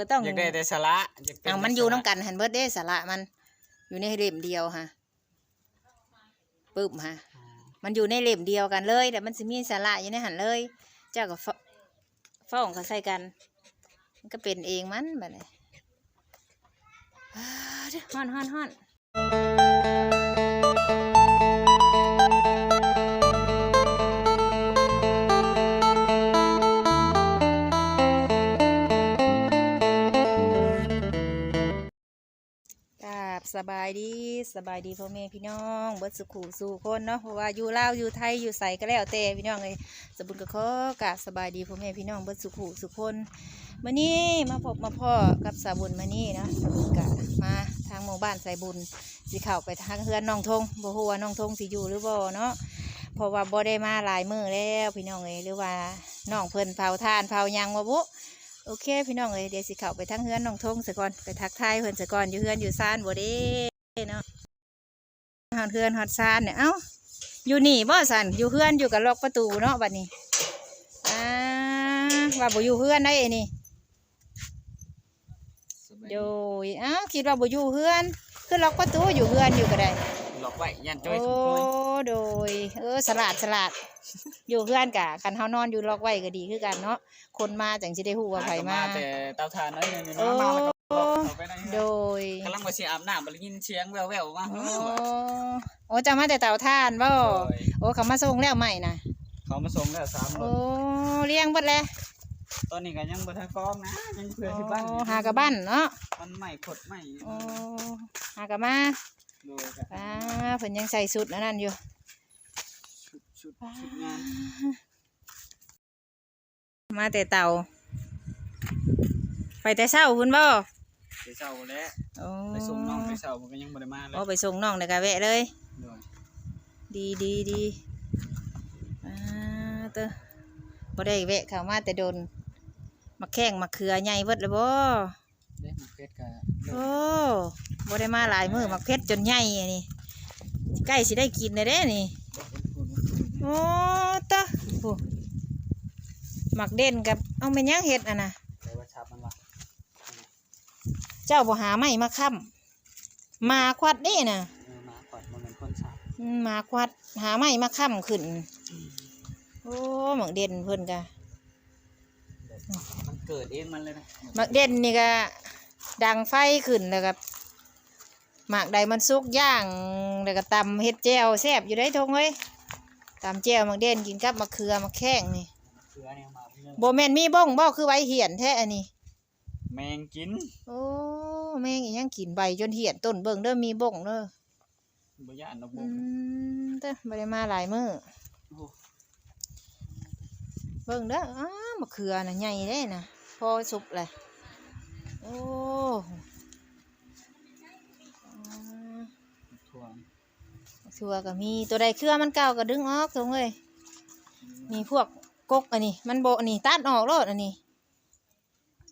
ก็ต้องอยากได้แต่สละอยากเป็เอามันอยู่น้ำกันหันเบิดเด้สาระมัน อยู่ในเล่มเดียวฮะปึ๊บฮะอ๋อมันอยู่ในเล่มเดียวกันเลยแต่มันสิมีสาระอยู่ในหันเลย เจ้ากับฟฟ้องเขาใส่กัน มันก็เป็นเองมันแบบนี้ฮ้อนฮ้อนฮ้อน สบายดีสบายดีพ่อแม่พี่น้องเบิดสุขูสู่คนเนาะเพราะว่าอยู่ลาวอยู่ไทยอยู่ใสก็แล้วแต่พี่น้องเลยสบุญก็ขอกราบสบายดีพ่อแม่พี่น้องเบิดสุขูสุคนมื่อนี้มาพบมาพ่อกับสาบุญมื่อนี้เนาะสบุญกะมาทางหมู่บ้านใส่บุญสิเข้าไปทางเฮือนน้องทงบ่ฮู้ว่าน้องทงสิอยู่หรือบ่เนาะเพราะว่าบ่ได้มาหลายมื้อแล้วพี่น้องเอ้ยหรือว่าน้องเพิ่นเผาทานเผายังมาบุ โอเค พี่น้องเอ้ยเดี๋ยวสิเข้าไปทั้งเฮือนน้องทงสะก่อนไปทักทายเพิ่นสะก่อนอยู่เฮือนอยู่ซ่านบ่เด้เนาะฮอดเฮือนฮอดซ่านเนี่ยเอ้าอยู่นี่บ่สันอยู่เฮือนอยู่กับล็อกประตูเนาะบัดนี้อ่าว่าบ่อยู่เฮือนได้ไอ้นี่สบายโดยอ้าวคิดว่าบ่อยู่เฮือนคือล็อกประตูอยู่เฮือนอยู่ก็ได้ หลอกไว้ยันจ้โอ้อยทุกคนโดย เออสลัดสลัดอยู่เฮือนกะกันเฮานอนอยู่ล็อกไว้ก็ดีคือกันเนาะคนมาจังสิได้ฮู้ว่าไผมาแต่เตาถ่านน้อยหนึงโอ้มาแล้วก็หลอกเข้าไปในโดยกำลังมาสิอาบน้ำบ่ได้ยินเสียงแว่วๆมาโอ้เฮ้อว่ะโอ้จะมาแต่เต่าท่านบ่โอ้ยโอ้เขามาส่งแล้วใหม่นะเขามาส่งแล้วสามรโอ้ถเลี้ยงเบดแล้วตอนนี้ก็ยังบ่ทันฟ้องนะยังเพื่อที่บ้านโอ้หากระบ้านเนาะมันใหม่ขดใหม่โอ้หากระมา โดยก็ป้าเพิ่นยังใส่สุดอันนั่นอยู่ชุดชุดชุดงานมาแต่เต่าไปแต่เช้าคุณบ่ไปเช้าแล้วโอ้ไปส่งน้องไปเช้ามันก็ยังบ่ได้มาเลยโอ้ไปส่งน้องเด็กกะแวะเลย โดยดีดีดีอ่าเตอบ่ได้แวะเข้ามาแต่โดนมาแข้งมาเขือใหญ่เบิดเลยบ่เด้ มาเพชรก็โอ้บ่ได้มาหลายมือมักเพชรจนใหญ่อันนี่ใกล้สิได้กินเลยเด้นี่โอ้ตะโอ้หมักเด่นกับเอาเป็นหยังเห็ดอะนะแต่ว่าชับมันว่าเจ้าบ่หาไม้มาค้ำหมาควัดเด้น่ะเออมาก่อนมันเป็นคนชับอืมหมาควัดหาไม้มาค้ำขึ้น โอ้หมักเด่นเพิ่นกะ มันเกิดเองมันเลยนะหมักเด่นนี่ก็ ดังไฟขึ้นแล้วก็หมากใดมันสุกย่างแล้วก็ตำเฮ็ดแจ่วแซ่บอยู่ได้ทงเอ้ยตำแจ่วหมักเด่นกินกับมะเขือมะแข้งนี่เชื้อเนี่ยมาเรื่องบ่แม่นมีบ้องบ่คือไว้เหียนแท้อันนี้ แมงกินโอ้แม่งอีหยังกินใบจนเหียนต้นเบิ่งเด้อมีบ้องเด้อบ่ย่านดอกอืบุกมเด้อบ่ได้มาหลายมื้อโอ้เบิ่งเด้ออ้ามะเขือน่ะใหญ่เด้น่ะพอสุกเลย โอ้อ่าทั่วถั่วก็มีตัวใดเครือมันเก่าก็ดึงออกตรงเลยมีพวกกกอันนี้ มันโบนี่ตัดออกโลดอันนี้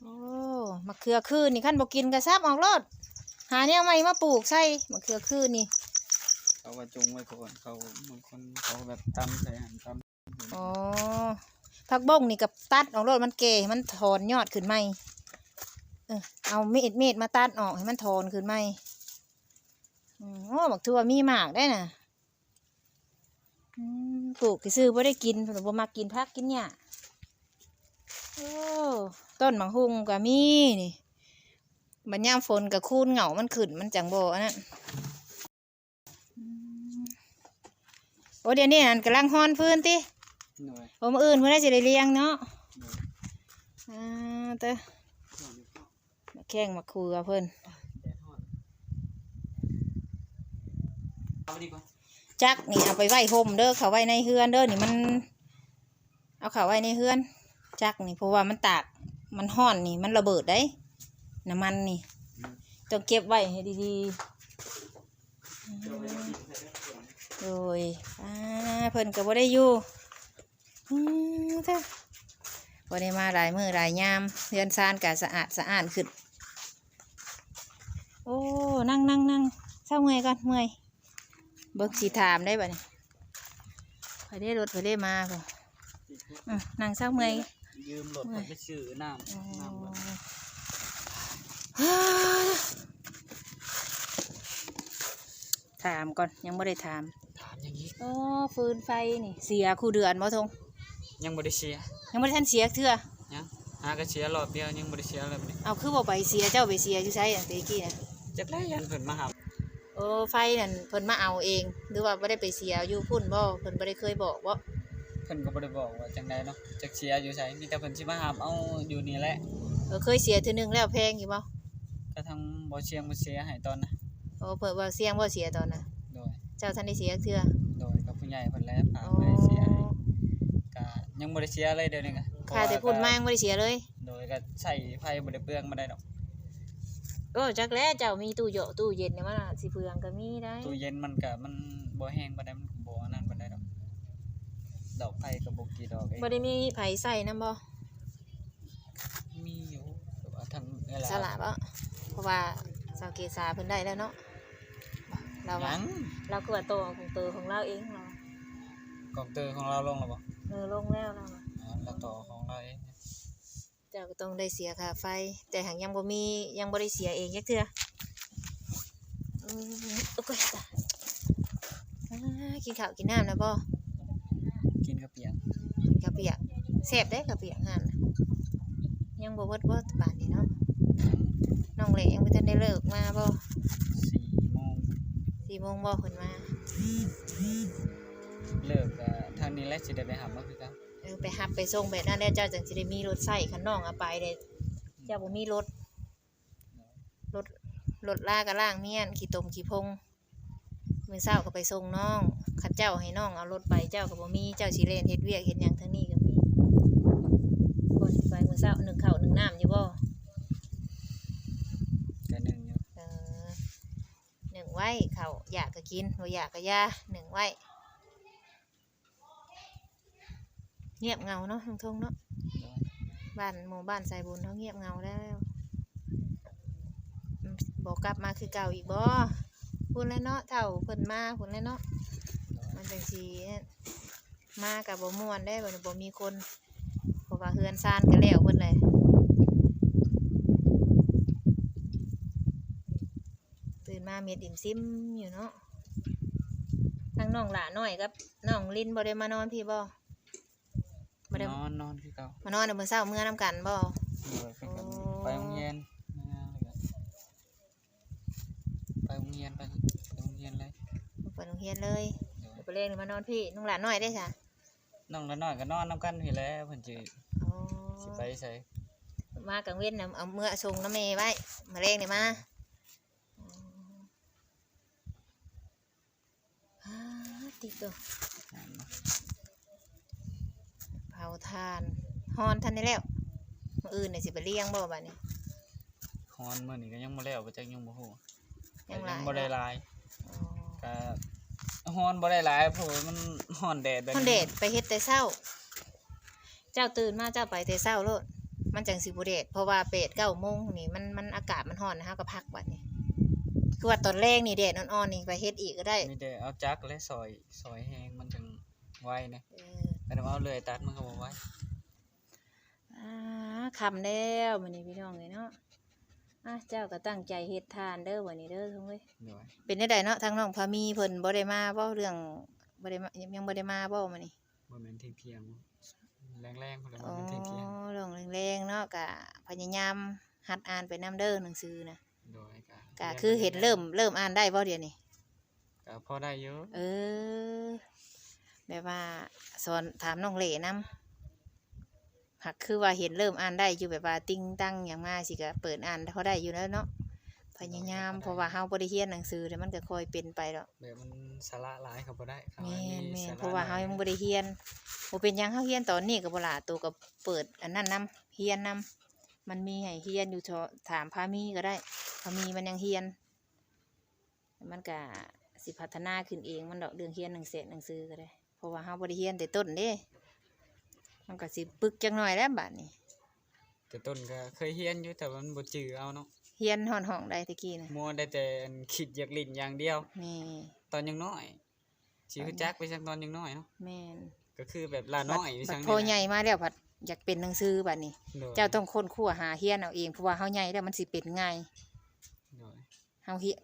โอ้มะเขือคืนนี่ขั้นบกินกระซับออกโลดหาแนวใหม่มาปลูกใส่มะเขือคืนนี่เขาว่าจงไว้ก่อนเขาบางคนเขาแบบตำใส่หันตำอ๋อผักบงนี่กับตัดออกโลดมันเก่ให้มันถอนยอดขึ้นใหม่ เออเอามีดมีดมาตัดออกให้มันถอนขึ้นใหม่อืมโอ้บักทั่วมีหมากได้น่ะอืมปลูกซื้อๆบ่ได้กินผมบ่มากินพักกินหญ้าโอ้ต้นมังหุงก็มีนี่บัดยามฝนกับคูนเหงามันขึ้นมันจังบ่อันนั้นอืมโอ้เดี๋ยวนี้นั่นกำลังฮอนพื้นติหน่วยโอ้มาอื่นเพื่อนได้จะได้เลี้ยงเนาะอ่าเต้อมา แข่งมาคุยกับเพื่อนจักนี่เอาไปไว้ห่มเด้อเขาไว้ในเฮือนเด้อนี่มัน เอาเขาไว้ในเฮือน จักนี่เพราะว่ามันตากมันห่อนนี่ มันระเบิดได้น้ำมันนี่ต้องเก็บไว้ให้ดีๆโดยอ่าเพิ่นก็บ่ได้อยู่อืมเด้อบ่ได้มาหลายมือหลายยามเฮือนซานก็สะอาดสะอาดขึ้น โอ้นั่งนั่งนั่งเศร้าเมื่อยก่อนเมื่อยเบิกสีถามได้บ่เนี่ยไปได้รถไปได้มาก่อนั่งเศร้าเมื่อยยืมรถไปซื้อน้ำน้ำถามก่อนยังไม่ได้ถามถามอย่างนี้อ๋อฟืนไฟนี่เสียคู่เดือนมอทงยังไม่ได้เสีย ยังไม่ได้ท่านเสียเถื่อยังหาก็เสียหรอบเดียวยังไม่ได้เสียเลยเอาคือบอกไปเสียเจ้าไปเสียอยู่ใช่ตะกี้นะ จักแล้วยันเพิ่นมาหาโอ้ไฟนั่นเพิ่นมาเอาเอง หรือว่าบ่ได้ไปเสียอยู่พุ่นบ่เพิ่นบ่ได้เคยบอกบ่เพิ่นก็บ่ได้บอกว่าจังไดเนาะจักเสียอยู่ไสมีแต่เพิ่นสิมาหาเอาอยู่นี่แหละเออเคยเสียเทื่อนึงแล้วแพงอยู่บ่ก็ทั้งบ่เชียงบ่เสียให้ตอนน่ะโอ้เพิ่นว่าเสียงบ่เสียตอนน่ะโดยเจ้าท่านได้เสียเทื่อโดยกับผู้ใหญ่เพิ่นแล้วพาโอ้ไปเสียให้ก็ยังบ่ได้เสียเลยเดี๋ยวนี้ก็เพราะค่าว่าแต่พุ่นมายังบ่ได้เสียเลย โดยก็ใช้ไฟบ่ได้เปลืองบ่ได้ดอก โอ้จักแล้วเจ้ามีตู้โยตู้เย็นเนี่ยมันน่ะสิเพืองก็มีได้ตู้เย็นมันก็มันบ่แห้งบ่ได้มันก็บ่อันนั้นบ่ได้ดอกดอกไฟก็บ่กี่ดอกเองบ่ได้มีไผใส่นํบ่มีอยู่แต่ว่าทางเวลาสละบ่เพราะว่าสาวเกษาเพิ่นได้แล้วเนาะเราว่ายังเราคือว่าโตของตัวของเราเองเรากองเตอร์ของเราลงแล้วบ่ ก็ต้องได้เสียค่าไฟ แต่หากยังบ่มียังบ่ได้เสียเองจักเทื่ออืมโอ้ยตายอ่ากินข้าวกินน้ำนะบ่กินกระเปียกกินกะเปียกแซ่บได้กะเปียกหั่นน่ะยังบ่เบิดบ่ปานนี้เนาะน้องเหลยังบ่ทันได้เลิกมาบ่4โมงสี่โมงบ่เพิ่นมาเลิกก็ทางนี้แหละสิได้ไปหามาคือกัน เออไปหับไปส่งแบบนั้นแล้วเจ้าจังสิได้มีรถใช้คันน้องเอาไปเด้เจ้าบ่มีรถรถรถลากก็ล่างเมียนขี่ตมขี่พงมื้อเช้าก็ไปส่งน้องคันเจ้าให้น้องเอารถไปเจ้าก็บ่มีเจ้าสิเล่นเฮ็ดเวียกเฮ็ดหยังทั้งนี้ก็มีก่อนสิไปมื้อเช้านึ่งข้าวนึ่งน้ำอยู่บ่ก็หนึ่งอยู่เออหนึ่งไว้ข้าวอยากก็กินบ่อยากก็อยาหนึ่งไว้ เงียบเหงาเนาะทงทงเนาะโดยบ้านหมู่บ้านสายบุญเขาเงียบเหงาแล้วอืมบอกกลับมาคือเก่าอีกบ่พุ่นแล้วเนาะเท่าเพิ่นมาพุ่นแล้วเนาะโดยมันจังสีมากับบ่ม่วนได้บ่บ่มีคนเพราะว่าเฮือนซานก็แล้วเพิ่นเลยตื่นมาเม็ดอิ่มซิมอยู่เนาะทั้งน้องหลาน้อยกับน้องลินบ่ได้มานอนพี่บ่บ่ ได้นอนนอนคือเก่ามานอนในมื้อเช้าเมื่อนํกันบ่โดยเป็นกันโอ้ไปโรงเรียนมาเลยก็ไปโรงเรียนไปไปโรงเรียนเลยไปโรงเรียนเลยโดยเดี๋ยวไปเล่นมานอนพี่น้องหลานน้อยได้ค่ะน้องละน้อยก็นอนนํกันพี่แหล้วเพิ่นสิอ๋อสิไปไสมากลางเว้นน่ะเอาเมื่อส่งน้ำเมย์ไว้มาเล่งนี่มาอ๋ออ่าติดตัว นั่นเนาะเผาทานฮอนทันได้แล้วมื่ออื่นเนี่ยสิไปเลี้ยงบ่บ้านี้ ฮอนมื้อนี้ก็ยังบ่แล้วบ่จักยังบ่ฮู้ยังหยัลางยบ่ได้หลายอ๋อก็ฮอนบ่ได้หลายเพราะว่ามันฮ้อนแดดแบบฮอนเดดไปเฮ็ดแต่เช้า เจ้าตื่นมาเจ้าไปแต่เช้าโลดมันจังสิบ่เดดเพราะว่าเป็ดเก้าโมงนี่มันมันอากาศมันร้อนนะฮะก็พักบัดนี้ คือว่าตอนแรกนี่แดดอ่อนๆนี่ไปเฮ็ดอีกก็ได้ มีแต่เอาจักรและซอยซอยแห้งมันจึงไวนะเออ แต่ว่าเอาเลยตัดมันก็บ่ไวอ่าคำแล้วมันนี้พี่น้องเลยเนาะอะเจ้าก็ตั้งใจเฮ็ดทานเด้อวันนี้เด้อทุกเว้ยโดยเป็นได้ใดเนาะทางน้องพามีเพิ่นบ่ได้มาเว้าเรื่องบ่ได้มายังบ่ได้มาเว้ามานี่บ่แม่นเที่ยงเที่ยงแรงๆพุ่นแหละบ่อ๋อแม่นเที่ยงเที่ยงเรื่องแรงๆเนาะก็พยายามหัดอ่านไปนํเด้อหนังสือนะโดยก็ก็คือเห็นเริ่มเริ่มอ่านได้บ่เดี๋ยวนี้ก็พอได้อยู่เออ แบบว่าสอนถามน้องเหล่นํหักคือว่าเห็นเริ่มอ่านได้อยู่แบบว่าติ้งตั้งอย่างมาสิก็เปิดอ่านพอได้อยู่แล้วเนาะพยายามเพราะว่าเฮาบ่ได้เรียนหนังสือแต่มันก็ค่อยเป็นไปดอกแบบมันสาระหลายก็บ่ได้ครับแม่นแม่สนเพราะว่าเฮาน้อยยังบ่ได้เรียนบ่เป็นหยังเฮาเรียนตอนนี้ก็บ่ล่ะตัวก็เปิดอันนั้นนํเรียนนํมันมีให้เรียนอยู่เถอะถามพามีก็ได้พามีมันยังเรียน มันก็สิพัฒนาขึ้นเองมันดอกเรื่องเรียนหนังสือหนังสือก็ได้เพ ราะว่าเฮาบ่ได้เรียนแต่ต้นเด้ มันก็สิปึกจังหน่อยแล้วบัดนี้แต่ต้นก็เคยเฮียนอยู่แต่ว่ามันบ่จือเอาเนาะเรียนฮ้อนห้องได้ตะกี้น่ะมัวได้แต่อันคิดอยากเล่นอย่างเดียวนี่ตอนยังน้อยสิฮู้จักไปจักตอนยังน้อยเนาะแม่นก็คือแบบลาน้อยไปบัจัดงพอใหญ่มาแล้วผัดอยากเป็นหนังสือบัดนี้โดยเจ้าต้องค้นคว้าหาเฮียนเอาเองเพราะว่าเฮาใหญ่แล้วมันสิเป็นง่ายโดยเฮาเฮียน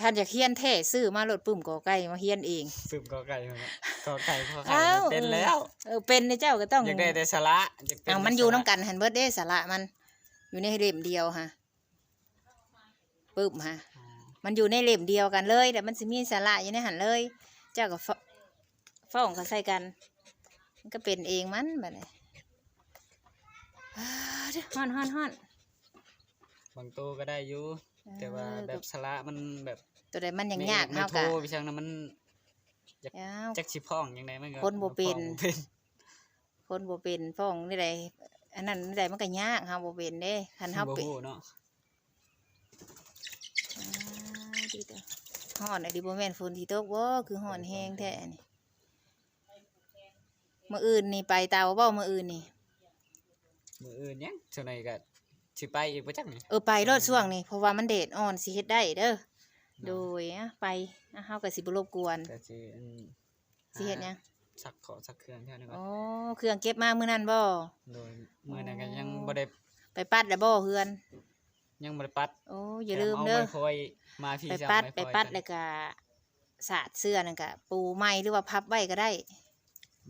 ท่านอยากเฮียนแท้ซื้อมาโหลดปุ่มกอไก่มาเฮียนเองสืบกอไก่มาเนี่ย กอไก่พอไข่อ้าวเป็นแล้วเออเป็นในเจ้าก็ต้องอยากได้แต่สาระอยากเป็นเอามันอยู่น้ำกันหันเบิดเด้สาระมัน อยู่ในเล่มเดียวฮะปึ๊บฮะอ๋อมันอยู่ในเล่มเดียวกันเลย แต่มันสิมีสาระอยู่ในหันเลย เจ้ากับฟ้องเขาใส่กัน มันก็เป็นเองมันแบบนี้อ้าวเด้อฮ้อนฮ้อนฮ้อนบางตัวก็ได้อยู่แต่ว่าเออแบบสาระมันแบบตัวใดมันยังยากไม่เท่าโทกัรนไปช่างนั้นมัน ยาวจักสิพ้องยังไงมันก็คนบ่เป็นฟ้องเป็น คนบ่เป็นฟ้องนี่ใดอันนั้นนี่ใดมันก็ยากเฮาบ่เป็นเด้คันเฮาบ่เป็นฮู้เนาะอ่าดีเด้อฮ้อนอะดิบ่แม่นฝนที่ตกบ่คือฮ้อนแฮงแท้นี่มื้ออื่นนี่ไปเตาบ่มื้ออื่นนี่ มื้ออื่นยังส่วนไหนก็สิไปอีกบ่จักนี่ เออไปรถช่วงนี้เพราะว่ามันเดดอ่อนสิเฮ็ดได้เด้อ โดยอะไปอะเฮาก็สิบ่รบกวนก็สิอันสิเฮ็ดหยังสักขอสักเครื่องเท่านั้นก่อนโอ้เครื่องเก็บมามื้อนั้นบ่โดยมื้อนั้นก็ยังบ่ได้ไปปัดแล้วบ่เฮือน ยังบ่ได้ปัดโอ้อย่าลืมเด้อแถาไม้พลอยมาพี่ไปจะปัเอาดไม้พไปลอยปัดกันแล้วก็สาดเสื้อนั่นก็ปูไม้หรือว่าพับไว้ก็ได้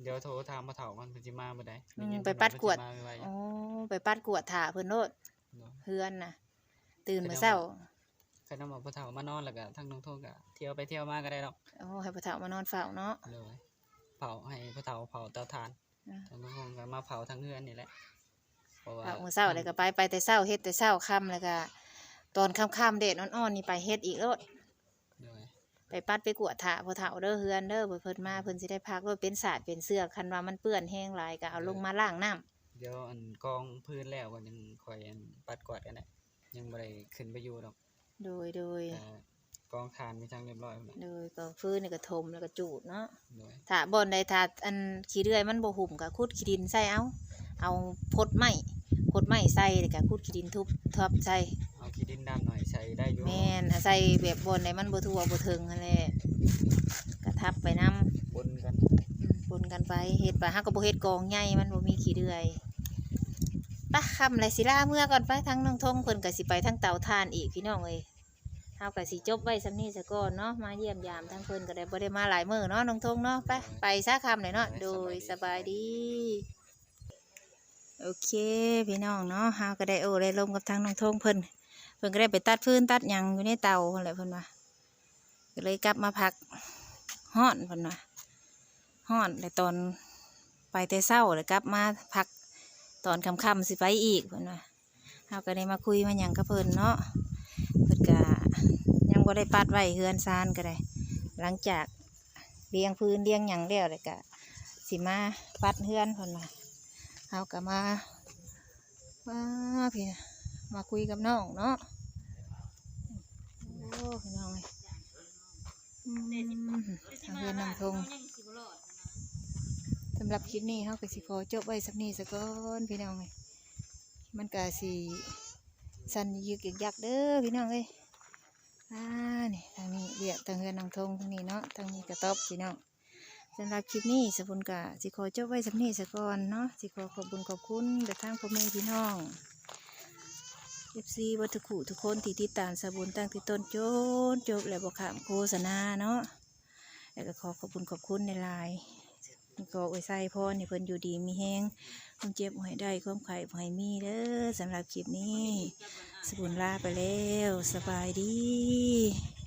เดี๋ยวโทรถามพ่อเฒ่าก่อนเพิ่นสิมาบ่ได้อืมด้ยินไปเพิ่นปัดกวดเพิ่นสิมาไวๆโอ้ไปปัดกวดถ่าเพิ่นโลดเนาะเฮือนน่ะ ตื่นไปมื้อเดี๋ยวเช้าใครนำเอาพ่อเฒ่ามานอนแล้วก็ทั้งน้องโทงก็เที่ยวไปเที่ยวมาก็ได้ดอกโอ้ให้พ่อเฒ่ามานอนเฝ้าเนาะเลยเผาให้พ่อเฒ่าเผาเตาถ่านอ่าทั้งน้องโทงก็มาเผาทั้งเฮือนนี่แหละเพราะว่าเฝ้ามื้อเช้าแล้วก็ไปไปแต่เช้าเฮ็ดแต่เช้าค่ำแล้วก็ตอนค่ำๆแดดอ่อนๆนี่ไปเฮ็ดอีกโลดเลยไปปัดไปกวดถาพอเถาเด้อเฮือนเด้อเพิ่นเพิ่นมาเพิ่นสิได้พักว่าเป็นศาสตร์เป็นเสื้อคันว่ามันเปื้อนแห้งหลายก็เอาลงมาล้างน้ำเดี๋ยวอันกองพื้นแล้วก็ยังคอยอันปัดกวาดกันได้ยังบ่ได้ขึ้นไปอยู่ดอก โดยโดยแต่กองทานมีทางเรียบร้อยแล้วโดยก็ฟื้นนี่ก็ถมแล้วก็จูดเนาะเลยถ้าบ่อนใดถ้าอันขี้เลื่อยมันบ่หุ่มก็ขุดขี้ดินใส่เอา เอาพดไม้พดไม้ใส่แล้วก็ขุดขี้ดินทุบทับใส่เอาขี้ดินดำหน่อยใช้ได้อยู่แม่นเอาใส่แบบบ่อนใดมันบ่ทั่วบ่ถึงนั่นแหละก็ทับไปนำปนกันปนกันไปเฮ็ดไปเฮาก็บ่เฮ็ดกองใหญ่มันบ่มีขี้เลื่อยปะค่ำเลยสิลาเมื่อก่อนไปทางน้องทงเพิ่นก็สิไปทางเตาถ่านอีกพี่น้องเอ้ย เฮาก็สิจบไว้ซำนี้ซะก่อนเนาะมาเยี่ยมยามทางเพิ่นก็ได้บ่ได้มาหลายมื้อเนาะน้องทงเนาะไปไปซะค่ำเลยเนาะโดยสบายดีโอเคพี่น้องเนาะเฮาก็ได้โอ้ได้ลมกับทางน้องทงเพิ่นเพิ่นก็ได้ไปตัดฟืนตัดหยังอยู่ในเตาหั่นแหละเพิ่นว่าก็เลยกลับมาพักฮ้อนเพิ่นว่าฮ้อนแต่ตอนไปแต่เศร้าเลยกลับมาพักตอนค่ำๆสิไปอีกเพิ่นว่าเฮาก็ได้มาคุยมาหยังกับเพิ่นเนาะ เพิ่นก็ยังบ่ได้ปัดไว้เฮือนซานก็ได้ หลังจากเลี้ยงพื้นเลี้ยงหยังแล้วเลยก็สิมาปัดเฮือนเพิ่นว่าเฮาก็มามาพี่มาคุยกับน้องเนาะโอ้พี่น้องเอ้ยทางเฮือนนางทงสำหรับคลิปนี้เขาก็สิขอจบไว้สักนี้สักก่อนพี่น้องเอ้ยมันก็สิ สันยึกยักเด้อพี่น้องเอ้ยอ่านี่ทางนี้เรียกทางเฮือนนางทงทางนี้เนาะทางนี้กระต๊อบพี่น้องสำหรับคลิปนี้สบุญกะสิขอจบไว้สักนี้สักก่อนเนาะสิขอขอบคุญขอบคุณกับทางพ่อแม่พี่น้องเอฟซีวัตถุทุกคนที่ติดตามสบุญตั้งแต่ต้นจนจบและบอกขามโฆษณาเนาะแล้วก็ขอขอบคุณขอบคุณในไลน์ ก็อวยใส่พรให้เพิ่นอยู่ดีมีแห้งความเจ็บบ่ให้ได้ความไข่หอยมีเด้อสำหรับคลิปนี้สบุญลาไปแล้ว สบายดี